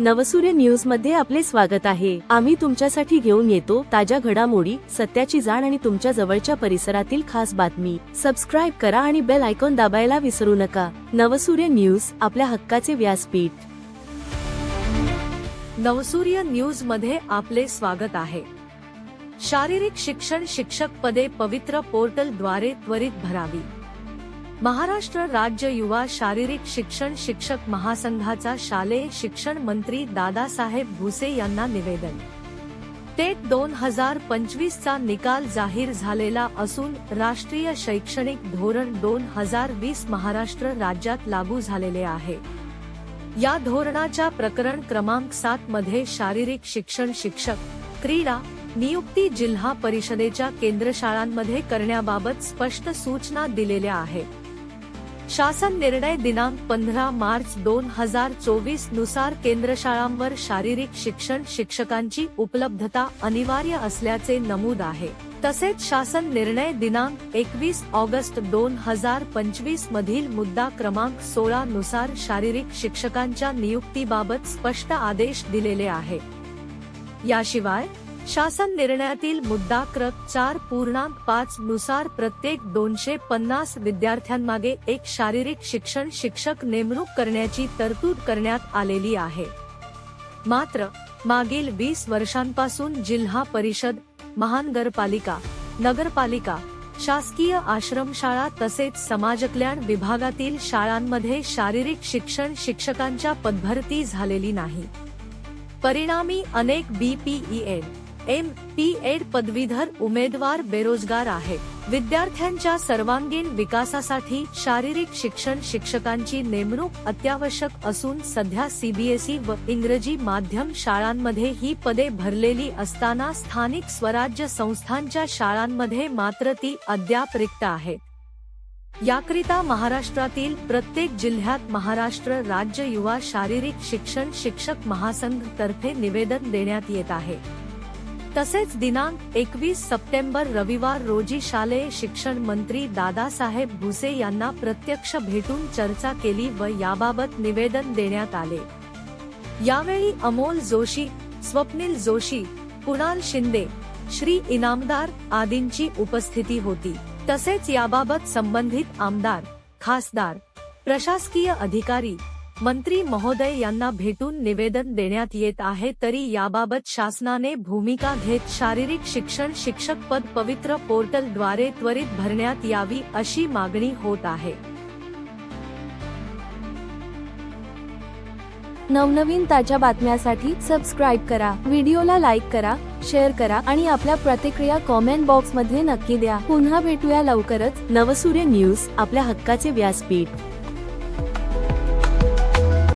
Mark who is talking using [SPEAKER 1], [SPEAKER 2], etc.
[SPEAKER 1] नवसूर्य न्यूजमध्ये आपले स्वागत आहे. आम्ही तुमच्यासाठी घेऊन येतो ताज्या घडामोडी सत्याची जाण आणि तुमच्या जवळच्या परिसरातील खास बातमी. सबस्क्राईब करा आणि बेल आयकॉन दाबायला विसरू नका. नवसूर्य न्यूज आपल्या हक्काचे व्यासपीठ.
[SPEAKER 2] नवसूर्य न्यूजमध्ये आपले स्वागत आहे. शारीरिक शिक्षण शिक्षक पदे पवित्र पोर्टलद्वारे त्वरित भरावी. महाराष्ट्र राज्य युवा शारीरिक शिक्षण शिक्षक महासंघाचा शालेय शिक्षण मंत्री दादासाहेब भुसे यांना निवेदन. टेट दोन हजार पंचवीस चा निकाल जाहीर झालेला असून राष्ट्रीय शैक्षणिक धोरण दोन हजार वीस महाराष्ट्र राज्यात लागू झालेले आहे. या धोरणाच्या प्रकरण क्रमांक सात मध्ये शारीरिक शिक्षण शिक्षक क्रीडा नियुक्ती जिल्हा परिषदेच्या केंद्रशाळांमध्ये करण्याबाबत स्पष्ट सूचना दिलेल्या आहेत. शासन निर्णय दिनांक पंधरा मार्च दोन हजार चोवीसनुसार केंद्रशाळांवर शारीरिक शिक्षण शिक्षकांची उपलब्धता अनिवार्य असल्याचे नमूद आहे. तसेच शासन निर्णय दिनांक एकवीस ऑगस्ट दोन हजार पंचवीस मधील मुद्दा क्रमांक सोळा नुसार शारीरिक शिक्षकांच्या नियुक्तीबाबत स्पष्ट आदेश दिलेले आहे. याशिवाय शासन निर्णयातील मुद्दा क्रक चार पूर्णांक पाच नुसार प्रत्येक दोनशे पन्नास विद्यार्थ्यांमागे एक शारीरिक शिक्षण शिक्षक नेमणूक करण्याची तरतूद करण्यात आलेली आहे. मात्र मागील वीस वर्षांपासून जिल्हा परिषद महानगरपालिका नगरपालिका शासकीय आश्रमशाळा तसेच समाजकल्याण विभागातील शाळांमध्ये शारीरिक शिक्षण शिक्षकांच्या पदभरती झालेली नाही. परिणामी अनेक बीपीईएड एम पी एड पदवीधर उमेदवार बेरोजगार आहेत विद्यार्थ्यांच्या सर्वांगीण विकासासाठी शारीरिक शिक्षण शिक्षकांची नेमणूक अत्यावश्यक असून सध्या सीबीएसई व इंग्रजी माध्यम शाळांमध्ये ही पदे भरलेली असताना स्थानिक स्वराज्य संस्थांच्या शाळांमध्ये मात्र ती अद्याप रिक्त आहेत याकरिता महाराष्ट्रातील प्रत्येक जिल्ह्यात महाराष्ट्र राज्य युवा शारीरिक शिक्षण शिक्षक महासंघ तर्फे निवेदन देण्यात येत आहे. तसेच दिनांक एकवीस सप्टेंबर रविवार रोजी शालेय शिक्षण मंत्री दादासाहेब भुसे यांना प्रत्यक्ष भेटून चर्चा केली व याबाबत निवेदन देण्यात आले. यावेळी अमोल जोशी स्वप्नील जोशी कुणाल शिंदे श्री इनामदार आदींची उपस्थिती होती. तसेच याबाबत संबंधित आमदार खासदार प्रशासकीय अधिकारी मंत्री महोदय यांना भेटून निवेदन देण्यात येत आहे तरी याबाबत शासनाने भूमिका घेत शारीरिक शिक्षण शिक्षक पद पवित्र पोर्टलद्वारे त्वरित भरण्यात यावी अशी मागणी होत आहे.
[SPEAKER 1] नवनवीन ताज्या बातम्यासाठी सबस्क्राईब करा व्हिडिओला लाईक करा शेअर करा आणि आपल्या प्रतिक्रिया कॉमेंट बॉक्समध्ये नक्की द्या. पुन्हा भेटूया लवकरच. नवसूर्य न्यूज आपल्या हक्काचे व्यासपीठ.